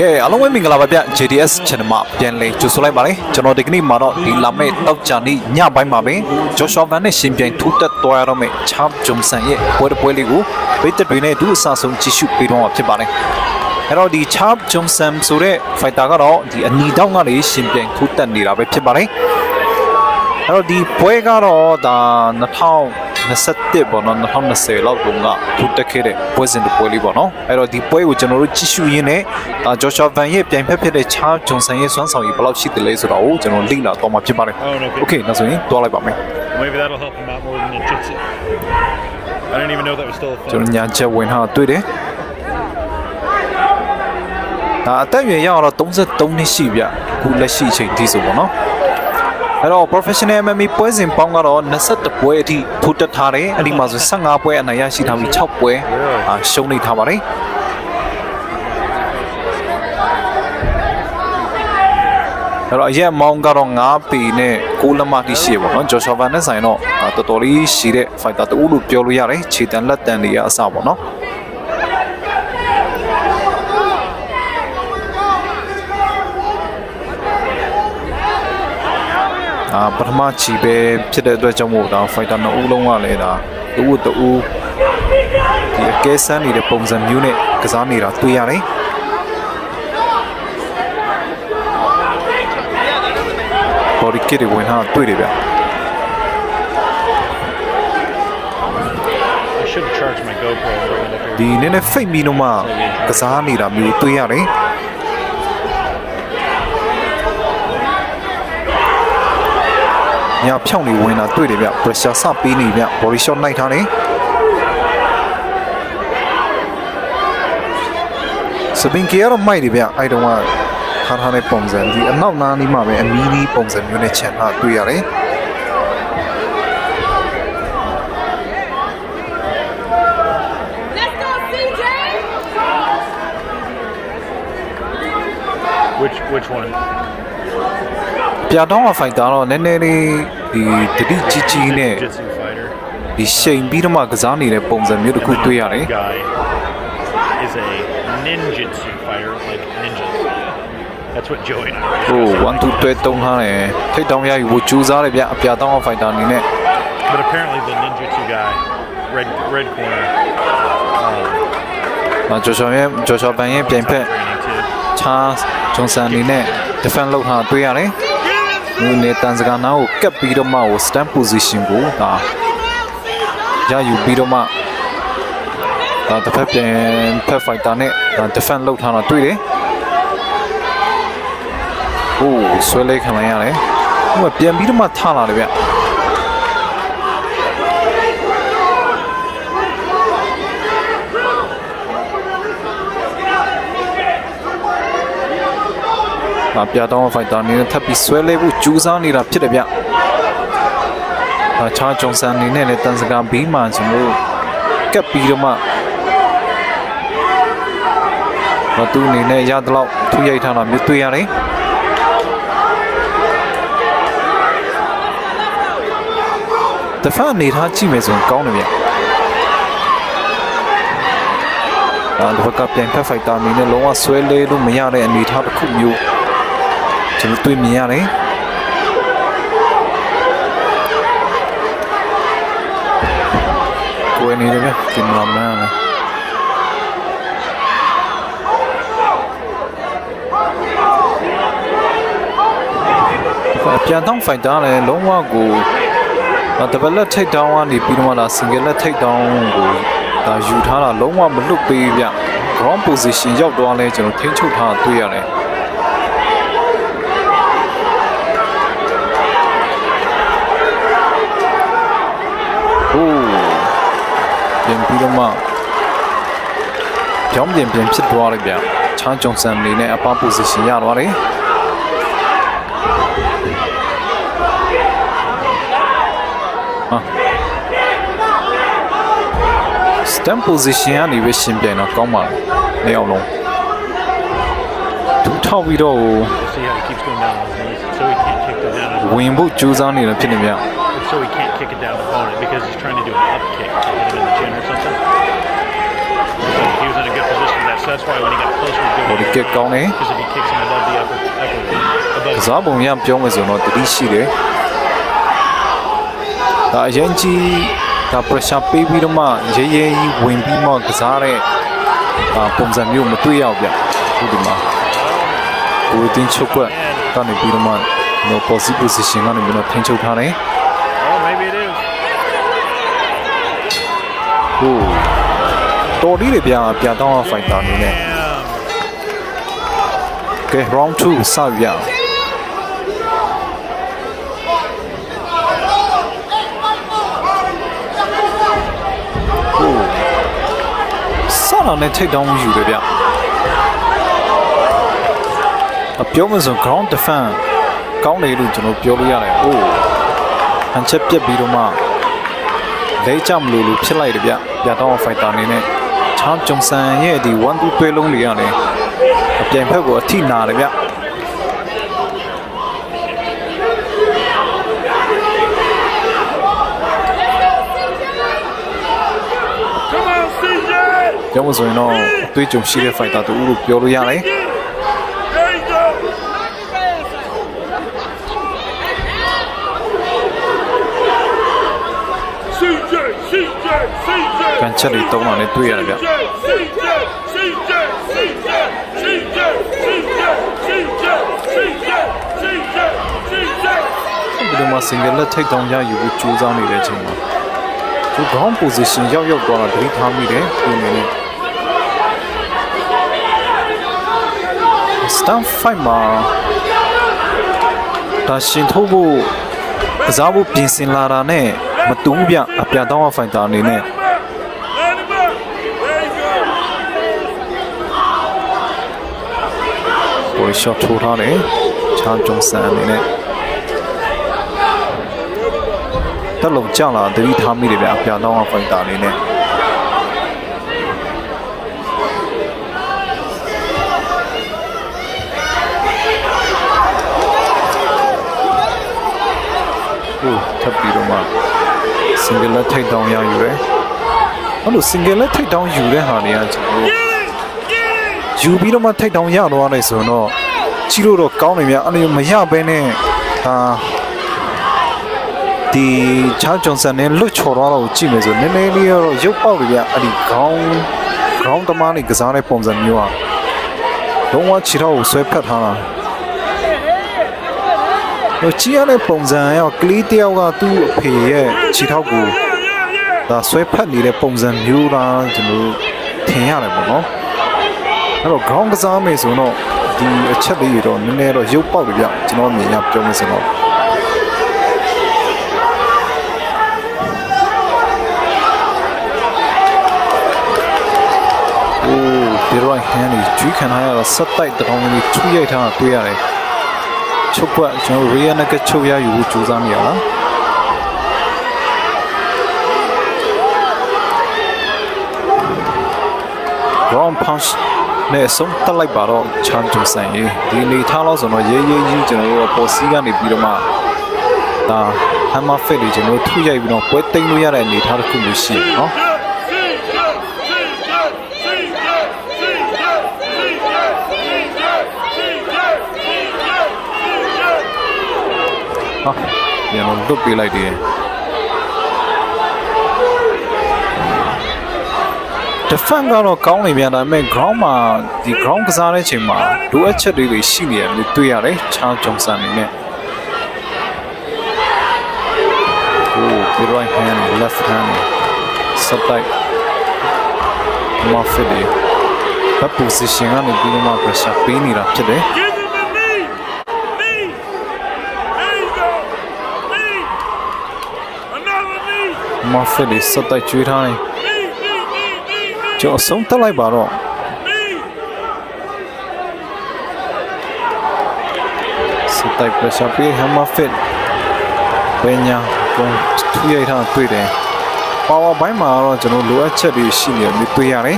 ကဲအားလုံးပဲမင်္ဂလာပါဗျ JDS channel မှာပြန်လည်ကြိုဆိုလိုက်ပါမယ်ကျွန်တော်ဒီကနေ့မှာတော့ဒီလာမယ့်တောက်ကြနေ့ညပိုင်းမှာပဲ Joshua Van နဲ့ရှင်ပြိုင်ထူးတက်သွားရတော့မယ့် Charles Johnson ရဲ့ပွဲတစ်ပွဲလေးကိုပိတ်သက်တွေနဲ့အတူအဆဆုံးကြည့်ရှုပေးတော့မှာဖြစ်ပါတယ်အဲ့တော့ဒီ Charles Johnson ဆိုတဲ့ fighter ကတော့ဒီအနီတောင်းကနေရှင်ပြိုင်ထူးတက်နေတာပဲဖြစ်ပါတယ်အဲ့တော့ဒီပွဲကတော့ဒါ 2021ပေါ့နော်2020လောက်တုန်းကထူတက်ခဲ့တဲ့ပွဲစဉ်တစ်ပွဲလေးပေါ့နော်အဲ့တော့ဒီပွဲကိုကျွန်တော်တို့ကြည့်ရှုရင်းနဲ့ဒါ Joshua Van ရဲ့ပြိုင်ဖက်ဖြစ်တဲ့ Charles Johnson ရဲ့စွမ်းဆောင်ရည်ဘယ်လောက်ရှိတယ်လဲဆိုတာကိုကျွန်တော်လေ့လာတော့မှာဖြစ်ပါတယ် Oh, no. Okay နောက်ဆိုရင်တွားလိုက်ပါမယ် Maybe that'll help him out more than ninjutsu. I didn't even know that was still a ကျွန် thing. တော်ညာချက်ဝင်ထားတွေ့တယ်ဒါအသက်အရွယ်ရအောင်တော့33နှစ်ရှိဗျအခုလက်ရှိအချိန်ဒီဆိုပေါ့နော် အဲ့တော့ professional MMA ပွဲစဉ်ပေါင်းကတော့21ပွဲအထိထိုးတက်ထားတယ်အဲ့ဒီမှာဆို15ပွဲအနိုင်ရရှိထားပြီး6ပွဲအာရှုံးနေထားပါတယ်အဲ့တော့အရက်မောင်းကတော့9ပေနဲ့6လက်မတိရှိပေါ့နော်ဂျော်ရှောဗန်နဲ့ဆိုင်တော့ဒါတော်တော်လေးရှိတဲ့ fighter တူလို့ပြောလို့ရတယ်ခြေတံလက်တံတွေကအစပေါ့နော် အာပထမချီပဲဖြစ်တဲ့အတွက်ကြောင့်မို့ဒါ fighter နှစ်ဦးလုံးကလည်းဒါတူဦးတူဦးဒီအကဲဆန်းနေတဲ့ပုံစံမျိုးနဲ့ကစားနေတာတွေ့ရတယ် body kit တွေဝင်ထားတာတွေ့တယ်ဗျ I should have charged my GoPro and brought it up here. ဒီနည်းနည်း fake မီတော့မှကစားနေတာမျိုးတွေ့ရတယ် ညာဖြောင်းနေဝင်တာတွေ့တယ်ဗျ pressure စပေးနေဗျ body shot နိုင်ထားတယ်စပင်ကီကတော့မိုက်တယ်ဗျအဲ့တုန်းကထားထားတဲ့ပုံစံဒီအနောက်နားနီးမှာပဲအမီနီးပုံစံမျိုးနဲ့ခြံထားတွေ့ရတယ် Let's go, CJ! Which which one? ပြတောင်းအဖိုက်တာတော့နည်းနည်းလေး ဒီတတိကြီးကြီးနဲ့ Jitsu fighter. ဒီရှိန်ပြီးတော့မှကစားနေတဲ့ပုံစံမျိုးတစ်ခုတွေ့ရတယ် Guy is a ninjutsu fighter, like ninjas. That's what Joey and I were ဟို discussing. 1 2တွဲတုံးထားတယ်ထိတ်တောင်းရယူဖို့ကြိုးစားတယ်ဗျအပြတောင်းအဖိုက်တာအနေနဲ့ But apparently the ninjutsu guy, red red corner, um, ဒါဂျော်ရှော်ရဲ့ဂျော်ရှော်ပန်ရဲ့ပြိုင်ဖက် training too. ချာဂျွန်ဆန်အနေနဲ့ defend လုပ်ထားတာတွေ့ရတယ် ဒီနေတန်စကာနာကိုကပ်ပြီးတော့မှဟို stand position ကိုဒါရယူပြီးတော့မှဒါတစ်ဖက်ပြန်ဖက် fighter နဲ့ဒါ defend လုပ်ထားတာတွေ့တယ်။အိုးဆွဲလိုက်ခံလိုက်ရတယ်။ဟိုကပြန်ပြီးတော့မှထလာတယ်ဗျ။ ဒါပြတောင်းဖိုက်တာအနေနဲ့ထပ်ပြီးဆွဲလဲဖို့ကြိုးစားနေတာဖြစ်တယ်ဗျ။ဒါချာဂျွန်ဆန်အနေနဲ့လည်းတန်စကာဘေးမှာကျွန်တော်တို့ကပ်ပြီးတော့မှတော့သူအနေနဲ့ရတဲ့လောက်ထူရိုက်ထားတာမျိုးတွေ့ရတယ်။တဖက်အနေထားကြည့်မယ်ဆိုရင်ကောင်းတယ်ဗျအာဒီဘက်ကပြန်ဖက်ဖိုက်တာအနေနဲ့လုံးဝဆွဲလဲလို့မရတဲ့အနေထားတစ်ခုမျိုး ကျွန်တော်တွေ့မြင်ရတယ်ကိုယ်နေတယ်ဗျကင်မရာမန်လည်းပြန်တော့ဖိုက်တာလည်းလုံးဝကိုဒါတပလက်ထိတ်တောင်းကနေပြီးတော့မှလာ single လက်ထိတ်တောင်းကိုဒါယူထားတာလုံးဝမလွတ်ပေးဗျ ground position ရောက်သွားလဲကျွန်တော်ထိန်းချုပ်ထားတာတွေ့ရတယ်ဟိုး ပြန်ပြီးတော့မှကြောင်းပြန်ပြန်ဖြစ်သွားတယ်ဗျချားဂျွန်ဆန်နေနဲ့အပ position ရသွားတယ် stand position ကနေပဲရှင်ပြန်တော့ကောင်းပါလားနေအောင်လုံးဒူထောက်ပြီးတော့ See how he keeps going down on his knees, so he can't kick it down. His, ဝင်ဖို့ကြိုးစားနေတာဖြစ်နေဗျ so he can't kick it down opponent because he's trying to do an up kick to hit him in the chin or something. So he was in a good position for that So that's why when he got closer to doing ဘော်ဒီကစ်ကောင်းတယ် because if he kicks him above the upper upper above ကစားပုံရပြောမယ်ဆိုတော့တတိရှိတယ်ဒါအရင်ကြီးဒါ pressure ပေးပြီးတော့မှရဲရဲကြီးဝင်ပြီးမှကစားတဲ့ဒါပုံစံမျိုးမတွေ့ရဘူးဗျဒီဒီမှာကိုတင်ချုပ်ကွက်ကနေပြီးတော့မှ no positive position ကနေပြီးတော့ထိန်းချုပ်ထားတယ် oh maybe it is ဟို တော်ဒီတွေပြပြတောင်း fighter အနေနဲ့ Damn. ကဲ round 2စရအောင်ဟိုစလာနဲ့ထိတ်တောင်းယူတယ်ဗျအပြောမှဆို ground defense ကောင်းတယ်လို့ကျွန်တော်ပြောလို့ရတယ်ဟိုဟန်ချက်ပြက်ပြီးတော့မှလဲကြမလို့လို့ဖြစ်လိုက်တယ်ဗျပြတောင်း fighter အနေနဲ့ ချားဂျုံဆန်ရဲ့ဒီ1 2တွဲလုံးလေးရတယ်အပြိုင်ဖက်ကိုအထိနာတယ်ဗျ Come on, CJ! ပြောမှဆိုရင်တော့အသွေးကြုံရှိတဲ့ fighter တူလို့ပြောလို့ရတယ် ချက်တွေတုံးတာလည်းတွေ့ရတယ်ဗျဒီမှာ single leg take down ရယူဖို့ကြိုးစားနေတဲ့အချိန်မှာသူ ground position ရောက်ရောက်သွားတာတတိထားမိတယ်သူအနေနဲ့ stand fight မှာဒါရှင်ထုတ်ဖို့ကစားဖို့ပြင်ဆင်လာတာနဲ့မတူဘူးဗျအပြန်တောင်းအဖိုင်တာအနေနဲ့ ကို shot ထိုးထားတယ်ချားဂျုံဆန်အနေနဲ့တက်လုံးကြောက်လာသတိထားမိတယ်ဗျအပြတောင်း fighter အနေနဲ့ဟိုထပ်ပြီးတော့မှ single လက်ထိတ်တောင်းရယူတယ်အဲ့လို single လက်ထိတ်တောင်းယူတဲ့ဟာတွေကကျွန်တော်တို့ယူပြီးတော့မှထိတ်တောင်းရတော့ရတယ်ဆိုတော့ ကြီးလို့တော့ကောင်းနေမြအဲ့လိုမရဘဲနဲ့ဒါဒီချာဂျွန်ဆန်နဲ့လွတ်ချော်တော့တော့ကြည့်မယ်ဆိုနည်းနည်းလေးတော့ရုပ်ပေါက်တယ်ဗျအဲ့ဒီခေါင်းခေါင်းသမားနေကစားတဲ့ပုံစံမျိုးอ่ะလုံးဝခြေထောက်ကိုဆွဲဖက်ထားတာဟိုကြည့်ရတဲ့ပုံစံရောကလေးတယောက်ကသူ့အဖေရဲ့ခြေထောက်ကို Yeah, yeah, yeah. ဒါဆွဲဖက်နေတဲ့ပုံစံမျိုးလားကျွန်တော်တို့ထင်ရတယ်ပေါ့နော်အဲ့တော့ခေါင်းကစားမယ်ဆိုတော့ ဒီအချက်လေးတွေတော့နည်းနည်းတော့ရုပ်ပေါက်တယ်ဗျကျွန်တော်မြင်ရပြောမယ်ဆိုတော့အိုးဒီရိုက်ဟန်ကြီးကျွေးခံထားရတော့ဆက်တိုက်တောင်းကြီးထူရိုက်ထားတာတွေ့ရတယ်ချုပ်ကွက်ကျွန်တော်ရီယာနကချုပ်ရယူဖို့ကြိုးစားမိရလား ground punch နဲ့ဆုံးတက်လိုက်ပါတော့ချမ်းကျူဆန်ရေးဒီနေထားလို့ဆိုတော့ရေးရေးကြီးကျွန်တော်တို့ပေါ်စီးကနေပြီးတော့မှဒါဟမ်မာဖက်တွေကျွန်တော်တို့ထုရိုက်ပြီးတော့ပွဲသိမ်းလို့ရတဲ့အနေထားတစ်ခုမျိုးရှိတယ်နော်ဟာပြန်တော့လွတ်ပေးလိုက်တယ် defense ကတော့ကောင်းနေပြန်ဒါပေမဲ့ ground မှာဒီ ground ကစားတဲ့အချိန်မှာလိုအပ်ချက်တွေတွေရှိနေတယ်လို့တွေ့ရတယ်ချားဂျုံဆန်နေနဲ့โอ้ the right hand left hand စပိုက်မဖစ်ဒီဘက် position ကနေပြီးတော့မှ pressure ပေးနေတာဖြစ်တယ် Give him a knee! Knee! There you go! Knee! Another knee! မဖစ်ဒီစတိုက်ကျွေးထားတယ် ကျွန်တော်အဆုံးတက်လိုက်ပါတော့ knee! စတိုက် pressure ပေးဟမ်မဖစ်ဘယ်ညာကိုထူရိုက်ထားတွေ့တယ် power ဘိုင်းမှာတော့ကျွန်တော်လိုအပ်ချက်တွေရှိနေတယ်မျိုးတွေ့ရတယ်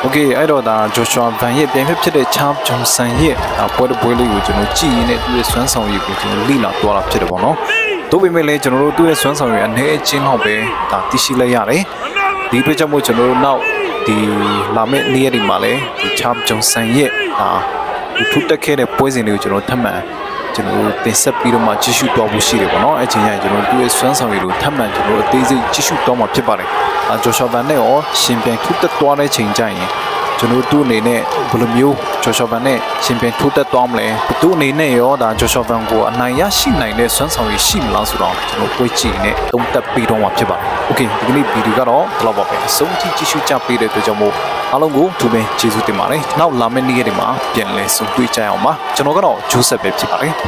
โอเคအဲ့တော့ဒါ Joshua Van ရဲ့ပြန်ဖြစ်ဖြစ်တဲ့ Charles Johnson ရဲ့ဒါပွဲတစ်ပွဲလေးကိုကျွန်တော်ကြည့်ရင်းနဲ့သူ့ရဲ့စွမ်းဆောင်ရည်ကိုကျွန်တော်လိလာသွားတာဖြစ်တယ်ပေါ့နော်တို့ပေမဲ့လည်းကျွန်တော်တို့သူ့ရဲ့စွမ်းဆောင်ရည်အနေအချင်းတော့ပဲဒါသိရှိလိုက်ရတယ် Another ဒီအတွက်ကြောင့်မို့ကျွန်တော်တို့နောက် ဒီလာမယ့်နေ့ရက်ဒီမှာလည်းဒီချမ်ဂျုံဆန်ရဲ့ဒါဒီထူးတက်ခဲ့တဲ့ပွဲစဉ်တွေကိုကျွန်တော်ထပ်မံကျွန်တော်တို့တင်ဆက်ပြီးတော့မှကြည့်ရှုတော့ဖို့ရှိတယ်ပေါ့နော်အဲ့ချိန်ကျရင်ကျွန်တော်တို့ရဲ့စွမ်းဆောင်ရည်ကိုထပ်မံကျွန်တော်တို့အသေးစိတ်ကြည့်ရှုတော့မှာဖြစ်ပါတယ်အာဂျိုရှောဗန်နဲ့ရောရှင်ပြိုင်ထူးတက်သွားတဲ့ချိန်ကျရင် ကျွန်တော်သူ့အနေနဲ့ဘယ်လိုမျိုးဂျော်ရှော့ဗန်နဲ့ရှင်ပြန်ထိုးတက်သွားမလဲသူ့အနေနဲ့ရောဒါဂျော်ရှော့ဗန်ကိုအနိုင်ရရှိနိုင်တဲ့စွမ်းဆောင်ရည်ရှိမလားဆိုတော့ကျွန်တော်တွေးကြည့်နေတုံးတက်ပြီးတော့မှာဖြစ်ပါတယ်။ Okay ဒီကနေ့ဗီဒီယိုကတော့ဒီလောက်ပါပဲ။အဆုံးထိကြည့်ရှုကြပေးတဲ့အတွက်ကြောင့်မို့အားလုံးကိုသူပင်ကျေးဇူးတင်ပါတယ်။နောက်လာမယ့်နေ့ရက်တွေမှာပြန်လည်ဆုံတွေ့ကြအောင်ပါ။ကျွန်တော်ကတော့ဂျိုးဆက်ပဲဖြစ်ပါတယ်။